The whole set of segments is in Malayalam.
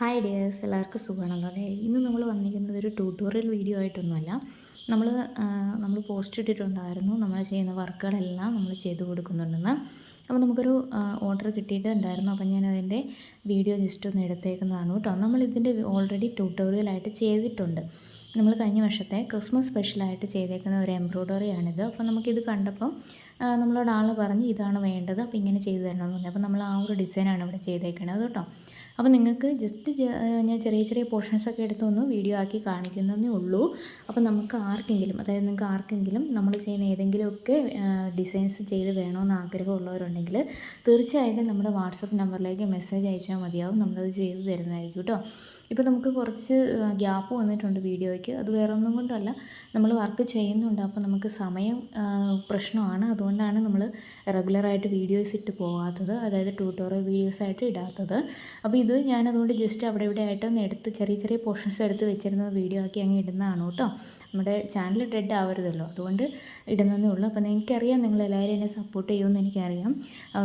ഹായ് ഡിയേഴ്സ് എല്ലാവർക്കും സുഖമാണല്ലോ അല്ലേ? ഇന്ന് നമ്മൾ വന്നിരിക്കുന്നത് ഒരു ട്യൂട്ടോറിയൽ വീഡിയോ ആയിട്ടൊന്നുമല്ല. നമ്മൾ നമ്മൾ പോസ്റ്റ് ഇട്ടിട്ടുണ്ടായിരുന്നു. നമ്മൾ ചെയ്യുന്ന വർക്കുകളെല്ലാം നമ്മൾ ചെയ്തു കൊടുക്കുന്നുണ്ടെന്ന്. അപ്പോൾ നമുക്കൊരു ഓർഡർ കിട്ടിയിട്ടുണ്ടായിരുന്നു. അപ്പോൾ ഞാൻ അതിന്റെ വീഡിയോ ജസ്റ്റ് ഒന്ന് എടുത്തേക്കുന്നതാണ് കേട്ടോ. നമ്മൾ ഇതിന്റെ ഓൾറെഡി ട്യൂട്ടോറിയൽ ആയിട്ട് ചെയ്തിട്ടുണ്ട്. നമ്മൾ കഴിഞ്ഞ വർഷത്തെ ക്രിസ്മസ് സ്പെഷ്യലായിട്ട് ചെയ്തേക്കുന്ന ഒരു എംബ്രോയ്ഡറിയാണിത് അപ്പോൾ നമുക്കിത് കണ്ടപ്പം നമ്മളോട് ആൾ പറഞ്ഞ് ഇതാണ് വേണ്ടത്. അപ്പോൾ ഇങ്ങനെ ചെയ്തു തരണമെന്ന് പറഞ്ഞു. അപ്പോൾ നമ്മൾ ആ ഒരു ഡിസൈനാണ് ഇവിടെ ചെയ്തേക്കുന്നത് കേട്ടോ. അപ്പോൾ നിങ്ങൾക്ക് ജസ്റ്റ് ഞാൻ ചെറിയ ചെറിയ പോർഷൻസൊക്കെ എടുത്തൊന്ന് വീഡിയോ ആക്കി കാണിക്കുന്നതേ ഉള്ളൂ. അപ്പോൾ നമുക്ക് ആർക്കെങ്കിലും അതായത് നിങ്ങൾക്ക് ആർക്കെങ്കിലും നമ്മൾ ചെയ്യുന്ന ഏതെങ്കിലുമൊക്കെ ഡിസൈൻസ് ചെയ്ത് വേണമെന്ന് ആഗ്രഹമുള്ളവരുണ്ടെങ്കിൽ തീർച്ചയായിട്ടും നമ്മുടെ വാട്സപ്പ് നമ്പറിലേക്ക് മെസ്സേജ് അയച്ചാൽ മതിയാവും. നമ്മളത് ചെയ്ത് തരുന്നതായിരിക്കും കേട്ടോ ഇപ്പോൾ നമുക്ക് കുറച്ച് ഗ്യാപ്പ് വന്നിട്ടുണ്ട് വീഡിയോയ്ക്ക്. അത് വേറെ ഒന്നും കൊണ്ടല്ല. നമ്മൾ വർക്ക് ചെയ്യുന്നുണ്ട്. അപ്പോൾ നമുക്ക് സമയം പ്രശ്നമാണ്. അതുകൊണ്ടാണ് നമ്മൾ റെഗുലറായിട്ട് വീഡിയോസ് ഇട്ട് പോകാത്തത് അതായത് ട്യൂട്ടോറിയൽ വീഡിയോസ് ആയിട്ട് ഇടാത്തത്. അപ്പോൾ ഇത് ഞാൻ അതുകൊണ്ട് ജസ്റ്റ് അവിടെ ഇവിടെ ആയിട്ട് ഒന്ന് എടുത്ത് ചെറിയ ചെറിയ പോർഷൻസ് എടുത്ത് വെച്ചിരുന്ന വീഡിയോ ആക്കി അങ്ങ് ഇടുന്നതാണ് കേട്ടോ. നമ്മുടെ ചാനൽ ഡെഡ് ആവരുതല്ലോ. അതുകൊണ്ട് ഇടുന്നതേ ഉള്ളൂ. അപ്പോൾ എനിക്കറിയാം നിങ്ങൾ എല്ലാവരും എന്നെ സപ്പോർട്ട് ചെയ്യുമെന്ന് എനിക്കറിയാം.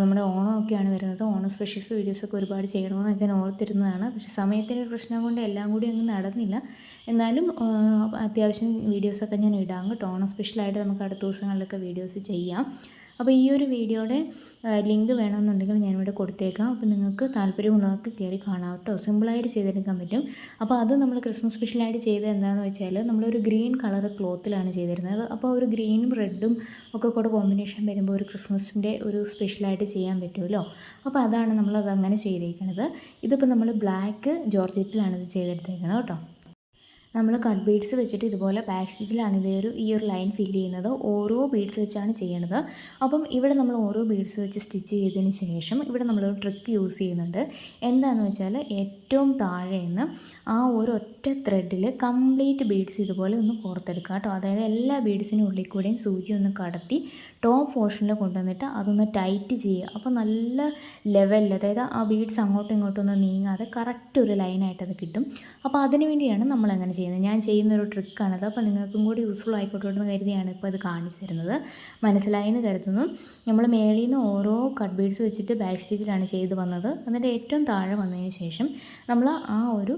നമ്മുടെ ഓണമൊക്കെയാണ് വരുന്നത്. ഓണം സ്പെഷ്യൽസ് വീഡിയോസൊക്കെ ഒരുപാട് ചെയ്യണമെന്നൊക്കെ ഞാൻ ഓർത്തിരുന്നതാണ്. പക്ഷേ സമയത്തിന്റെ ഒരു പ്രശ്നം കൊണ്ട് എല്ലാം കൂടി അങ്ങ് നടന്നില്ല. എന്നാലും അത്യാവശ്യം വീഡിയോസൊക്കെ ഞാൻ ഇടാം കേട്ടോ. ഓണം സ്പെഷ്യലായിട്ട് നമുക്ക് അടുത്ത ദിവസങ്ങളിലൊക്കെ വീഡിയോസ് ചെയ്യാം. അപ്പോൾ ഈ ഒരു വീഡിയോയുടെ ലിങ്ക് വേണമെന്നുണ്ടെങ്കിൽ ഞാനിവിടെ കൊടുത്തേക്കാം. അപ്പോൾ നിങ്ങൾക്ക് താല്പര്യമുള്ളവർക്ക് കയറി കാണാം കേട്ടോ. സിമ്പിളായിട്ട് ചെയ്തെടുക്കാൻ പറ്റും. അപ്പോൾ അത് നമ്മൾ ക്രിസ്മസ് സ്പെഷ്യലായിട്ട് ചെയ്തത് എന്താണെന്ന് വെച്ചാൽ നമ്മളൊരു ഗ്രീൻ കളർ ക്ലോത്തിലാണ് ചെയ്തിരുന്നത്. അപ്പോൾ ഒരു ഗ്രീനും റെഡും ഒക്കെ കൂടെ കോമ്പിനേഷൻ വരുമ്പോൾ ഒരു ക്രിസ്മസിന്റെ ഒരു സ്പെഷ്യലായിട്ട് ചെയ്യാൻ പറ്റുമല്ലോ. അപ്പോൾ അതാണ് നമ്മളത് അങ്ങനെ ചെയ്തേക്കണത്. ഇതിപ്പോൾ നമ്മൾ ബ്ലാക്ക് ജോർജറ്റിലാണ് ഇത് ചെയ്തെടുത്തേക്കുന്നത് കേട്ടോ. നമ്മൾ കട്ട് ബീഡ്സ് വെച്ചിട്ട് ഇതുപോലെ ബാക്ക് സ്റ്റിച്ചിലാണ് ഇതേ ഒരു ഈ ഒരു ലൈൻ ഫില്ല് ചെയ്യുന്നത്. ഓരോ ബീഡ്സ് വെച്ചാണ് ചെയ്യണത്. അപ്പം ഇവിടെ നമ്മൾ ഓരോ ബീഡ്സ് വെച്ച് സ്റ്റിച്ച് ചെയ്തതിന് ശേഷം ഇവിടെ നമ്മളൊരു ട്രിക്ക് യൂസ് ചെയ്യുന്നുണ്ട്. എന്താണെന്ന് വെച്ചാൽ ഏറ്റവും താഴെ നിന്ന് ആ ഒരു ഒറ്റ ത്രെഡിൽ കംപ്ലീറ്റ് ബീഡ്സ് ഇതുപോലെ ഒന്ന് കോർത്തെടുക്കുക കേട്ടോ. അതായത് എല്ലാ ബീഡ്സിനും ഉള്ളിൽ കൂടെയും സൂചി ഒന്ന് കടത്തി ടോപ്പ് പോർഷനിൽ കൊണ്ടുവന്നിട്ട് അതൊന്ന് ടൈറ്റ് ചെയ്യുക. അപ്പോൾ നല്ല ലെവലിൽ അതായത് ആ ബീഡ്സ് അങ്ങോട്ടും ഇങ്ങോട്ടും ഒന്ന് നീങ്ങാതെ കറക്റ്റ് ഒരു ലൈനായിട്ട് അത് കിട്ടും. അപ്പോൾ അതിന് വേണ്ടിയാണ് നമ്മൾ അങ്ങനെ ചെയ്യുന്നത് ഞാൻ ചെയ്യുന്ന ഒരു ട്രിക്കാണത് അപ്പോൾ നിങ്ങൾക്കും കൂടി യൂസ്ഫുൾ ആയിക്കോട്ടെ എന്ന് കരുതിയാണ് ഇപ്പോൾ അത് കാണിച്ചു തരുന്നത്. മനസ്സിലായെന്ന് കരുതുന്നു. നമ്മൾ മേളിൽ നിന്ന് ഓരോ കട്ട് ബീഡ്സ് വെച്ചിട്ട് ബാക്ക് സ്റ്റിച്ചിലാണ് ചെയ്ത് വന്നത്. എന്നിട്ട് ഏറ്റവും താഴെ വന്നതിന് ശേഷം നമ്മൾ ആ ഒരു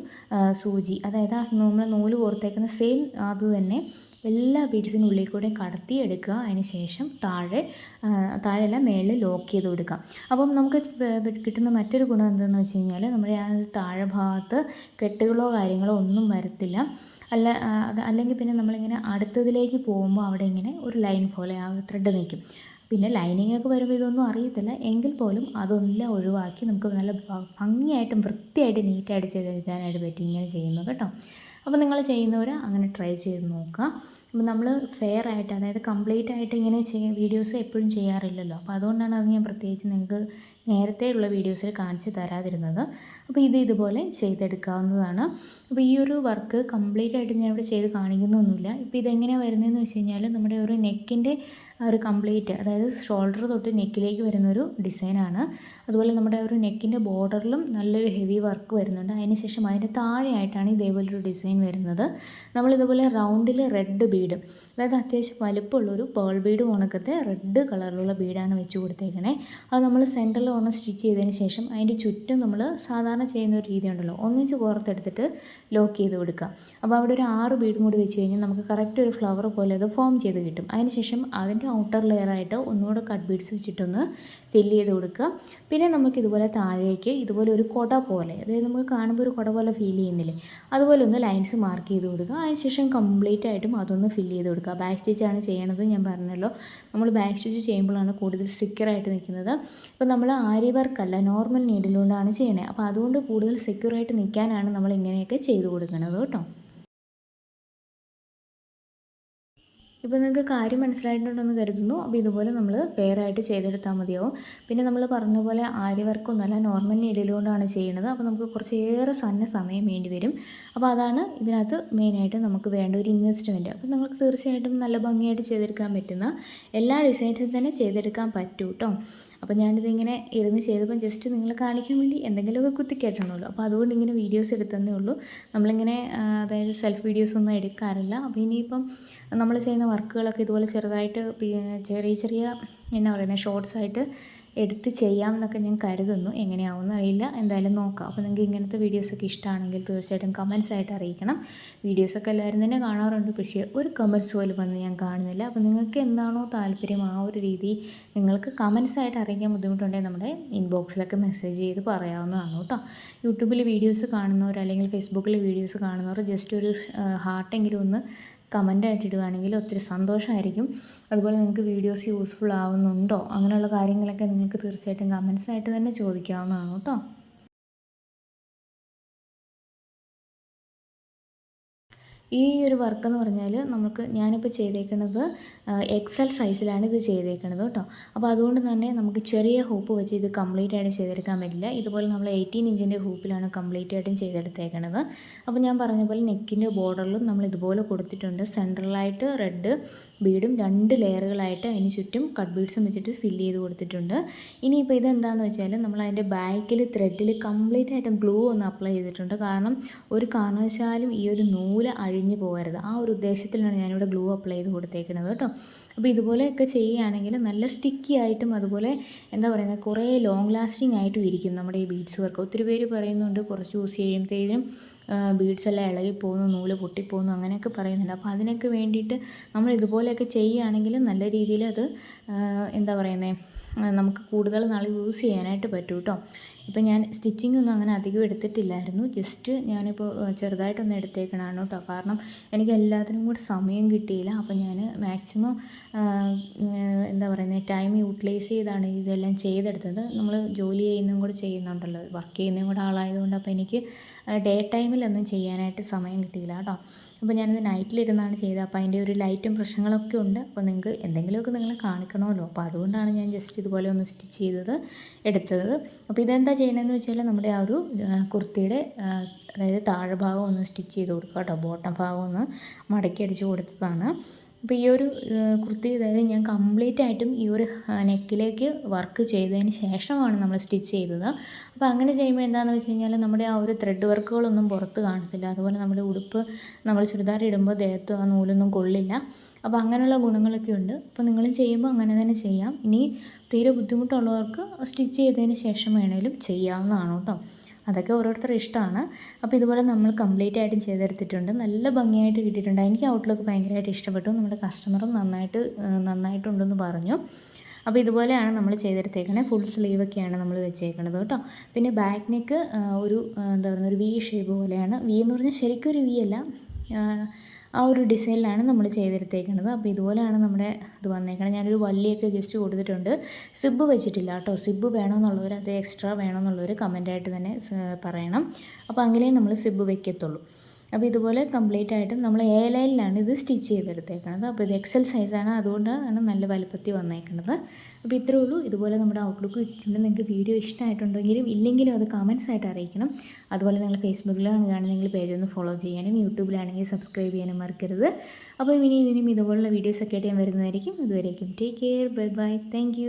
സൂചി അതായത് ആ നമ്മൾ നൂൽ കോർത്തേക്കുന്ന സെയിം അത് തന്നെ എല്ലാ ബീഡ്സിനും ഉള്ളിൽ കൂടെ കടത്തി എടുക്കുക അതിന് ശേഷം താഴെ താഴെ താഴെയല്ല മേളിൽ ലോക്ക് ചെയ്ത് കൊടുക്കുക. അപ്പം നമുക്ക് കിട്ടുന്ന മറ്റൊരു ഗുണം എന്താണെന്ന് വെച്ച് കഴിഞ്ഞാൽ നമ്മുടെ ആ താഴെ ഭാഗത്ത് കെട്ടുകളോ കാര്യങ്ങളോ ഒന്നും വരത്തില്ല. അല്ല അല്ലെങ്കിൽ പിന്നെ നമ്മളിങ്ങനെ അടുത്തതിലേക്ക് പോകുമ്പോൾ അവിടെ ഇങ്ങനെ ഒരു ലൈൻ പോലെ ആ ത്രെഡ് നിൽക്കും. പിന്നെ ലൈനിങ് ഒക്കെ വരുമ്പോൾ ഇതൊന്നും അറിയത്തില്ല. എങ്കിൽ പോലും അതെല്ലാം ഒഴിവാക്കി നമുക്ക് നല്ല ഭംഗിയായിട്ടും വൃത്തിയായിട്ട് നീറ്റായിട്ട് ചെയ്തെടുക്കാനായിട്ട് പറ്റും ഇങ്ങനെ ചെയ്യുമ്പോൾ കേട്ടോ. അപ്പോൾ നിങ്ങൾ ചെയ്യുന്നവർ അങ്ങനെ ട്രൈ ചെയ്ത് നോക്കുക. അപ്പോൾ നമ്മൾ ഫെയർ ആയിട്ട് അതായത് കംപ്ലീറ്റ് ആയിട്ട് ഇങ്ങനെ ചെയ്യ വീഡിയോസ് എപ്പോഴും ചെയ്യാറില്ലല്ലോ. അപ്പോൾ അതുകൊണ്ടാണ് അത് ഞാൻ പ്രത്യേകിച്ച് നിങ്ങൾക്ക് നേരത്തെ ഉള്ള വീഡിയോസിൽ കാണിച്ച് തരാതിരുന്നത്. അപ്പോൾ ഇത് ഇതുപോലെ ചെയ്തെടുക്കാവുന്നതാണ്. അപ്പോൾ ഈ ഒരു വർക്ക് കംപ്ലീറ്റ് ആയിട്ട് ഞാൻ ഇവിടെ ചെയ്ത് കാണിക്കുന്നൊന്നുമില്ല. ഇപ്പോൾ ഇതെങ്ങനെയാണ് വരുന്നതെന്ന് വെച്ച് കഴിഞ്ഞാൽ നമ്മുടെ ഒരു നെക്കിന്റെ ഒരു കംപ്ലീറ്റ് അതായത് ഷോൾഡർ തൊട്ട് നെക്കിലേക്ക് വരുന്നൊരു ഡിസൈനാണ്. അതുപോലെ നമ്മുടെ ഒരു നെക്കിന്റെ ബോർഡറിലും നല്ലൊരു ഹെവി വർക്ക് വരുന്നുണ്ട്. അതിന് ശേഷം അതിന്റെ താഴെയായിട്ടാണ് ഇതേപോലൊരു ഡിസൈൻ വരുന്നത്. നമ്മളിതുപോലെ റൗണ്ടിൽ റെഡ് ബീഡ് അതായത് അത്യാവശ്യം വലുപ്പമുള്ളൊരു പേൾ ബീഡ് ഉണക്കത്തെ റെഡ് കളറിലുള്ള ബീഡാണ് വെച്ച് കൊടുത്തേക്കണേ. അത് നമ്മൾ സെന്ററിൽ ഒന്ന് സ്റ്റിച്ച് ചെയ്തതിന് ശേഷം അതിന്റെ ചുറ്റും നമ്മൾ സാധാരണ ചെയ്യുന്ന ഒരു രീതി ഉണ്ടല്ലോ ഒന്നിച്ച് കോർത്തെടുത്തിട്ട് ലോക്ക് ചെയ്ത് കൊടുക്കുക. അപ്പോൾ അവിടെ ഒരു ആറ് ബീഡും കൂടി വെച്ച് കഴിഞ്ഞാൽ നമുക്ക് കറക്റ്റ് ഒരു ഫ്ലവർ പോലെ അത് ഫോം ചെയ്ത് കിട്ടും. അതിനുശേഷം അതിന്റെ ഔട്ടർ ലെയറായിട്ട് ഒന്നുകൂടെ കട്ട് ബീഡ്സ് വെച്ചിട്ടൊന്ന് ഫില്ല് ചെയ്ത് കൊടുക്കുക. പിന്നെ നമുക്ക് ഇതുപോലെ താഴേക്ക് ഇതുപോലെ ഒരു കുട പോലെ അതായത് നമുക്ക് കാണുമ്പോൾ ഒരു കുട പോലെ ഫീൽ ചെയ്യുന്നില്ലേ അതുപോലെ ഒന്ന് ലൈൻസ് മാർക്ക് ചെയ്ത് കൊടുക്കുക. അതിനുശേഷം കംപ്ലീറ്റ് ആയിട്ടും അതൊന്ന് ഫില്ല് ചെയ്ത് കൊടുക്കുക. ബാക്ക് സ്റ്റിച്ചാണ് ചെയ്യണത് ഞാൻ പറഞ്ഞല്ലോ. നമ്മൾ ബാക്ക് സ്റ്റിച്ച് ചെയ്യുമ്പോഴാണ് കൂടുതൽ സ്റ്റിക്കറായിട്ട് നിൽക്കുന്നത്. അപ്പോൾ നമ്മൾ ആരി വർക്കല്ല നോർമൽ നീഡിലുകൊണ്ടാണ് ചെയ്യണത് അപ്പോൾ അതുകൊണ്ട് കൂടുതൽ സെക്യൂറായിട്ട് നിൽക്കാനാണ് നമ്മൾ ഇങ്ങനെയൊക്കെ ചെയ്ത് കൊടുക്കുന്നത് കേട്ടോ. ഇപ്പോൾ നിങ്ങൾക്ക് കാര്യം മനസ്സിലായിട്ടുണ്ടെന്ന് കരുതുന്നു. അപ്പോൾ ഇതുപോലെ നമ്മൾ ഫെയർ ആയിട്ട് ചെയ്തെടുത്താൽ മതിയാവും. പിന്നെ നമ്മൾ പറഞ്ഞ പോലെ ആര്യ വർക്കൊന്നുമല്ല നോർമൽ നീഡിലുകൊണ്ടാണ് ചെയ്യുന്നത്. അപ്പോൾ നമുക്ക് കുറച്ചേറെ സന്ന സമയം വേണ്ടി വരും. അപ്പോൾ അതാണ് ഇതിനകത്ത് മെയിനായിട്ട് നമുക്ക് വേണ്ട ഒരു ഇൻവെസ്റ്റ്മെന്റ് അപ്പോൾ നിങ്ങൾക്ക് തീർച്ചയായിട്ടും നല്ല ഭംഗിയായിട്ട് ചെയ്തെടുക്കാൻ പറ്റുന്ന എല്ലാ ഡിസൈൻസും തന്നെ ചെയ്തെടുക്കാൻ പറ്റും കേട്ടോ അപ്പോൾ ഞാനിതിങ്ങനെ ഇരുന്ന് ചെയ്തപ്പോൾ ജസ്റ്റ് നിങ്ങൾ കാണിക്കാൻ വേണ്ടി എന്തെങ്കിലുമൊക്കെ കുത്തിക്കേട്ടണമല്ലോ അപ്പോൾ അതുകൊണ്ട് ഇങ്ങനെ വീഡിയോസ് എടുത്തതേ ഉള്ളൂ. നമ്മളിങ്ങനെ അതായത് സെൽഫ് വീഡിയോസ് ഒന്നും എടുക്കാറില്ല. അപ്പോൾ ഇനിയിപ്പം നമ്മൾ ചെയ്യുന്ന വർക്കുകളൊക്കെ ഇതുപോലെ ചെറുതായിട്ട് ചെറിയ ചെറിയ എന്നാ പറയുന്നത് ഷോർട്സ് ആയിട്ട് എടുത്ത് ചെയ്യാം എന്നൊക്കെ ഞാൻ കരുതുന്നു. എങ്ങനെയാവുമെന്ന് അറിയില്ല. എന്തായാലും നോക്കാം. അപ്പോൾ നിങ്ങൾക്ക് ഇങ്ങനത്തെ വീഡിയോസൊക്കെ ഇഷ്ടമാണെങ്കിൽ തീർച്ചയായിട്ടും കമൻസ് ആയിട്ട് അറിയിക്കണം. വീഡിയോസൊക്കെ എല്ലാവരും തന്നെ കാണാറുണ്ട്. പക്ഷേ ഒരു കമൻസ് പോലും വന്ന് ഞാൻ കാണുന്നില്ല. അപ്പോൾ നിങ്ങൾക്ക് എന്താണോ താല്പര്യം ആ ഒരു രീതി നിങ്ങൾക്ക് കമൻസ് ആയിട്ട് അറിയിക്കാൻ ബുദ്ധിമുട്ടുണ്ടെങ്കിൽ നമ്മുടെ ഇൻബോക്സിലൊക്കെ മെസ്സേജ് ചെയ്ത് പറയാവുന്നതാണ് കേട്ടോ. യൂട്യൂബിൽ വീഡിയോസ് കാണുന്നവർ അല്ലെങ്കിൽ ഫേസ്ബുക്കിൽ വീഡിയോസ് കാണുന്നവർ ജസ്റ്റ് ഒരു ഹാർട്ടെങ്കിലും ഒന്ന് കമന്റായിട്ട് ഇടുകയാണെങ്കിൽ ഒത്തിരി സന്തോഷമായിരിക്കും. അതുപോലെ നിങ്ങൾക്ക് വീഡിയോസ് യൂസ്ഫുൾ ആവുന്നുണ്ടോ അങ്ങനെയുള്ള കാര്യങ്ങളൊക്കെ നിങ്ങൾക്ക് തീർച്ചയായിട്ടും കമൻസ് ആയിട്ട് തന്നെ ചോദിക്കാവുന്നതാണ് കേട്ടോ. ഈ ഒരു വർക്ക് എന്ന് പറഞ്ഞാൽ നമുക്ക് ഞാനിപ്പോൾ ചെയ്തേക്കുന്നത് എക്സൽ സൈസിലാണ് ഇത് ചെയ്തേക്കുന്നത് കേട്ടോ. അപ്പോൾ അതുകൊണ്ട് തന്നെ നമുക്ക് ചെറിയ ഹൂപ്പ് വെച്ച് ഇത് കംപ്ലീറ്റ് ആയിട്ട് ചെയ്തെടുക്കാൻ പറ്റില്ല. ഇതുപോലെ നമ്മൾ എയ്റ്റീൻ ഇഞ്ചിന്റെ ഹൂപ്പിലാണ് കംപ്ലീറ്റ് ആയിട്ടും ചെയ്തെടുത്തേക്കുന്നത് അപ്പോൾ ഞാൻ പറഞ്ഞ പോലെ നെക്കിന്റെ ബോർഡറിലും നമ്മൾ ഇതുപോലെ കൊടുത്തിട്ടുണ്ട്. സെൻട്രലായിട്ട് റെഡ് ബീഡും രണ്ട് ലെയറുകളായിട്ട് അതിന് ചുറ്റും കട്ട് ബീഡ്സും വെച്ചിട്ട് ഫില്ല് ചെയ്ത് കൊടുത്തിട്ടുണ്ട്. ഇനിയിപ്പോൾ ഇതെന്താണെന്ന് വെച്ചാൽ നമ്മൾ അതിന്റെ ബാക്കിൽ ത്രെഡിൽ കംപ്ലീറ്റ് ആയിട്ട് ഗ്ലൂ ഒന്ന് അപ്ലൈ ചെയ്തിട്ടുണ്ട്. കാരണം ഒരു കാരണവശാലും ഈ ഒരു നൂൽ അഴിഞ്ഞു പോകരുത്. ആ ഒരു ഉദ്ദേശത്തിലാണ് ഞാനിവിടെ ഗ്ലൂ അപ്ലൈ ചെയ്ത് കൊടുത്തേക്കുന്നത് കേട്ടോ. അപ്പോൾ ഇതുപോലെയൊക്കെ ചെയ്യുകയാണെങ്കിൽ നല്ല സ്റ്റിക്കി ആയിട്ടും അതുപോലെ എന്താ പറയുന്നത് കുറേ ലോങ് ലാസ്റ്റിംഗ് ആയിട്ടും ഇരിക്കും നമ്മുടെ ഈ ബീഡ്സ് വർക്ക് ഒത്തിരി പേര് പറയുന്നുണ്ട് കുറച്ച് യൂസ് ചെയ്യുമ്പോഴത്തേനും ബീഡ്സ് എല്ലാം ഇളകി പോകുന്നു നൂൽ പൊട്ടിപ്പോകുന്നു അങ്ങനെയൊക്കെ പറയുന്നുണ്ട്. അപ്പോൾ അതിനൊക്കെ വേണ്ടിയിട്ട് നമ്മൾ ഇതുപോലെയൊക്കെ ചെയ്യുകയാണെങ്കിൽ നല്ല രീതിയിൽ അത് എന്താ പറയുന്നത് നമുക്ക് കൂടുതൽ നാൾ യൂസ് ചെയ്യാനായിട്ട് പറ്റും കേട്ടോ ഇപ്പം ഞാൻ സ്റ്റിച്ചിങ് ഒന്നും അങ്ങനെ അധികം എടുത്തിട്ടില്ലായിരുന്നു. ജസ്റ്റ് ഞാനിപ്പോൾ ചെറുതായിട്ടൊന്ന് എടുത്തേക്കണാണ് കേട്ടോ. കാരണം എനിക്ക് എല്ലാത്തിനും കൂടെ സമയം കിട്ടിയില്ല. അപ്പോൾ ഞാൻ മാക്സിമം എന്താ പറയുന്നത് ടൈം യൂട്ടിലൈസ് ചെയ്താണ് ഇതെല്ലാം ചെയ്തെടുത്തത്. നമ്മൾ ജോലി ചെയ്യുന്നതും കൂടെ ചെയ്യുന്നുണ്ടല്ലോ. വർക്ക് ചെയ്യുന്നതും കൂടെ ആളായതുകൊണ്ട് അപ്പോൾ എനിക്ക് ഡേ ടൈമിലൊന്നും ചെയ്യാനായിട്ട് സമയം കിട്ടിയില്ല കേട്ടോ. അപ്പോൾ ഞാനിത് നൈറ്റിലിരുന്നാണ് ചെയ്തത്. അപ്പോൾ അതിന്റെ ഒരു ലൈറ്റും പ്രശ്നങ്ങളൊക്കെ ഉണ്ട്. അപ്പോൾ നിങ്ങൾക്ക് എന്തെങ്കിലുമൊക്കെ നിങ്ങളെ കാണിക്കണമല്ലോ. അപ്പോൾ അതുകൊണ്ടാണ് ഞാൻ ജസ്റ്റ് ഇതുപോലെ ഒന്ന് സ്റ്റിച്ച് ചെയ്തത് എടുത്തത്. അപ്പോൾ ഇതെന്താ ചെയ്യണമെന്ന് വെച്ചാൽ നമ്മുടെ ആ ഒരു കുർത്തിയുടെ അതായത് താഴ്ഭാഗം ഒന്ന് സ്റ്റിച്ച് ചെയ്ത് കൊടുക്കുക കേട്ടോ. ബോട്ടം ഭാഗം ഒന്ന് മടക്കി അടിച്ച് കൊടുത്തതാണ്. അപ്പോൾ ഈ ഒരു കുർത്തി അതായത് ഞാൻ കംപ്ലീറ്റ് ആയിട്ടും ഈ ഒരു നെക്കിലേക്ക് വർക്ക് ചെയ്തതിന് ശേഷമാണ് നമ്മൾ സ്റ്റിച്ച് ചെയ്തത്. അപ്പോൾ അങ്ങനെ ചെയ്യുമ്പോൾ എന്താണെന്ന് വെച്ച് കഴിഞ്ഞാൽ നമ്മുടെ ആ ഒരു ത്രെഡ് വർക്കുകളൊന്നും പുറത്ത് കാണത്തില്ല. അതുപോലെ നമ്മുടെ ഉടുപ്പ് നമ്മൾ ചുരിദാർ ഇടുമ്പോൾ ദേഹത്ത് ആ നൂലൊന്നും കൊള്ളില്ല. അപ്പോൾ അങ്ങനെയുള്ള ഗുണങ്ങളൊക്കെ ഉണ്ട്. അപ്പോൾ നിങ്ങളും ചെയ്യുമ്പോൾ അങ്ങനെ തന്നെ ചെയ്യാം. ഇനി തീരെ ബുദ്ധിമുട്ടുള്ളവർക്ക് സ്റ്റിച്ച് ചെയ്തതിന് ശേഷം വേണേലും ചെയ്യാവുന്നതാണ് കേട്ടോ. അതൊക്കെ ഓരോരുത്തരുടെ ഇഷ്ടമാണ്. അപ്പോൾ ഇതുപോലെ നമ്മൾ കംപ്ലീറ്റ് ആയിട്ടും ചെയ്തെടുത്തിട്ടുണ്ട്. നല്ല ഭംഗിയായിട്ട് കിട്ടിയിട്ടുണ്ട്. എനിക്ക് ഔട്ട്ലുക്ക് ഭയങ്കരമായിട്ട് ഇഷ്ടപ്പെട്ടു. നമ്മുടെ കസ്റ്റമറും നന്നായിട്ട് നന്നായിട്ടുണ്ടെന്ന് പറഞ്ഞു. അപ്പോൾ ഇതുപോലെയാണ് നമ്മൾ ചെയ്തെടുത്തേക്കണേ. ഫുൾ സ്ലീവ് ഒക്കെയാണ് നമ്മൾ വെച്ചേക്കണത് കേട്ടോ. പിന്നെ ബാക്ക് നെക്ക് ഒരു എന്താ പറയുക ഒരു വി ഷേപ്പ് പോലെയാണ്. വി എന്ന് പറഞ്ഞാൽ ശരിക്കും ഒരു വി അല്ല. ആ ഒരു ഡിസൈനിലാണ് നമ്മൾ ചെയ്തെടുത്തേക്കുന്നത് അപ്പോൾ ഇതുപോലെയാണ് നമ്മുടെ ഇത് വന്നേക്കുന്നത് ഞാനൊരു വള്ളിയൊക്കെ ജസ്റ്റ് കൊടുത്തിട്ടുണ്ട്. സിബ് വെച്ചിട്ടില്ല കേട്ടോ. സിബ് വേണമെന്നുള്ളവർ അത് എക്സ്ട്രാ വേണമെന്നുള്ളവർ കമന്റായിട്ട് തന്നെ പറയണം. അപ്പോൾ അങ്ങനെ നമ്മൾ സിബ് വെക്കത്തുള്ളൂ. അപ്പോൾ ഇതുപോലെ കംപ്ലീറ്റ് ആയിട്ടും നമ്മൾ എ ലൈനിലാണ് ഇത് സ്റ്റിച്ച് ചെയ്തെടുത്തേക്കുന്നത് അപ്പോൾ ഇത് എക്സൽ സൈസാണ് അതുകൊണ്ടാണ് നല്ല വലുപ്പത്തിൽ വന്നേക്കുന്നത് അപ്പോൾ ഇത്രേ ഉള്ളൂ. ഇതുപോലെ നമ്മുടെ ഔട്ട്ലുക്ക് ഇട്ടിട്ടുണ്ട്. നിങ്ങൾക്ക് വീഡിയോ ഇഷ്ടമായിട്ടുണ്ടെങ്കിലും ഇല്ലെങ്കിലും അത് കമൻസ് ആയിട്ട് അറിയിക്കണം. അതുപോലെ നിങ്ങൾ ഫേസ്ബുക്കിലാണ് കാണുന്നെങ്കിൽ പേജ് ഒന്ന് ഫോളോ ചെയ്യാനും യൂട്യൂബിലാണെങ്കിൽ സബ്സ്ക്രൈബ് ചെയ്യാനും മറക്കരുത്. അപ്പോൾ ഇനി ഇതിനും ഇതുപോലുള്ള വീഡിയോസൊക്കെ ആയിട്ട് ഞാൻ വരുന്നതായിരിക്കും. അതുവരേക്കും take care bye bye thank